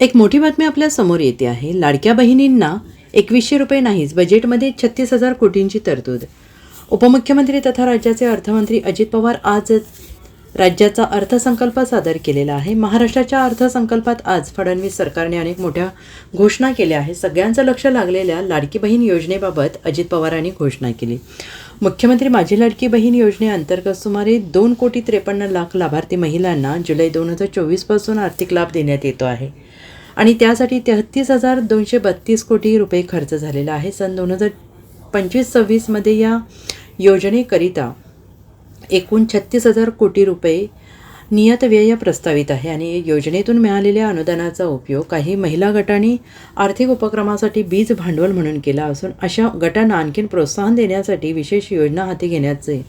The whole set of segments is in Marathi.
एक मोठी बातमी आपल्यासमोर येते आहे. लाडक्या बहिणींना एकवीसशे रुपये नाहीच बजेटमध्ये छत्तीस हजार कोटींची तरतूद. उपमुख्यमंत्री तथा राज्याचे अर्थमंत्री अजित पवार आज राज्याचा अर्थसंकल्प सादर केलेला आहे. महाराष्ट्राच्या अर्थसंकल्पात आज फडणवीस सरकारने अनेक मोठ्या घोषणा केल्या आहेत. सगळ्यांचं लक्ष लागलेल्या लाडकी बहीण योजनेबाबत अजित पवारांनी घोषणा केली. मुख्यमंत्री माझी लाडकी बहीण योजनेअंतर्गत सुमारे दोन कोटी त्रेपन्न लाख लाभार्थी महिलांना जुलै दोन हजार चोवीसपासून आर्थिक लाभ देण्यात येतो आहे. आणि त्यासाठी तेहत्तीस हजार दोनशे बत्तीस कोटी रुपये खर्च झालेला आहे. सन दोन हजार पंचवीस सव्वीसमध्ये या योजनेकरिता एकूण छत्तीस हजार कोटी रुपये नियतव्यय प्रस्तावित आहे आणि योजनेतून मिळालेल्या अनुदानाचा उपयोग काही महिला गटांनी आर्थिक उपक्रमासाठी बीज भांडवल म्हणून केला असून अशा गटांना आणखीन प्रोत्साहन देण्यासाठी विशेष योजना हाती घेण्याचे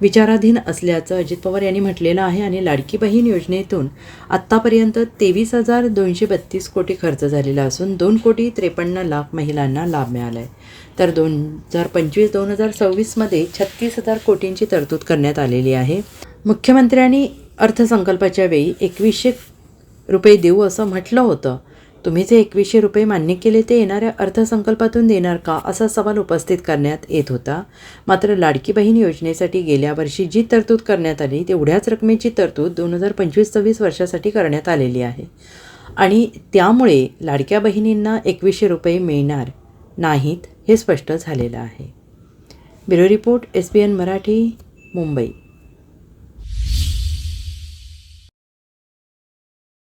विचाराधीन असल्याचं अजित पवार यांनी म्हटलेलं आहे आणि लाडकी बहीण योजनेतून आत्तापर्यंत तेवीस हजार दोनशे बत्तीस कोटी खर्च झालेला असून दोन कोटी त्रेपन्न लाख महिलांना लाभ मिळाला आहे तर दोन हजार पंचवीस दोन हजार सव्वीसमध्ये छत्तीस हजार कोटींची तरतूद करण्यात आलेली आहे. मुख्यमंत्र्यांनी अर्थसंकल्पाच्या वेळी एकवीसशे रुपये देऊ असं म्हटलं होतं. तुम्ही जे एकवीसशे रुपये मान्य केले ते येणाऱ्या अर्थसंकल्पातून देणार का असा सवाल उपस्थित करण्यात येत होता. मात्र लाडकी बहीण योजनेसाठी गेल्या वर्षी जी तरतूद करण्यात आली तेवढ्याच रकमेची तरतूद दोन हजार पंचवीस सव्वीस वर्षासाठी करण्यात आलेली आहे. आणि त्यामुळे लाडक्या बहिणींना एकवीसशे रुपये मिळणार नाहीत हे स्पष्ट झालेलं आहे. Bureau report S B N Marathi Mumbai.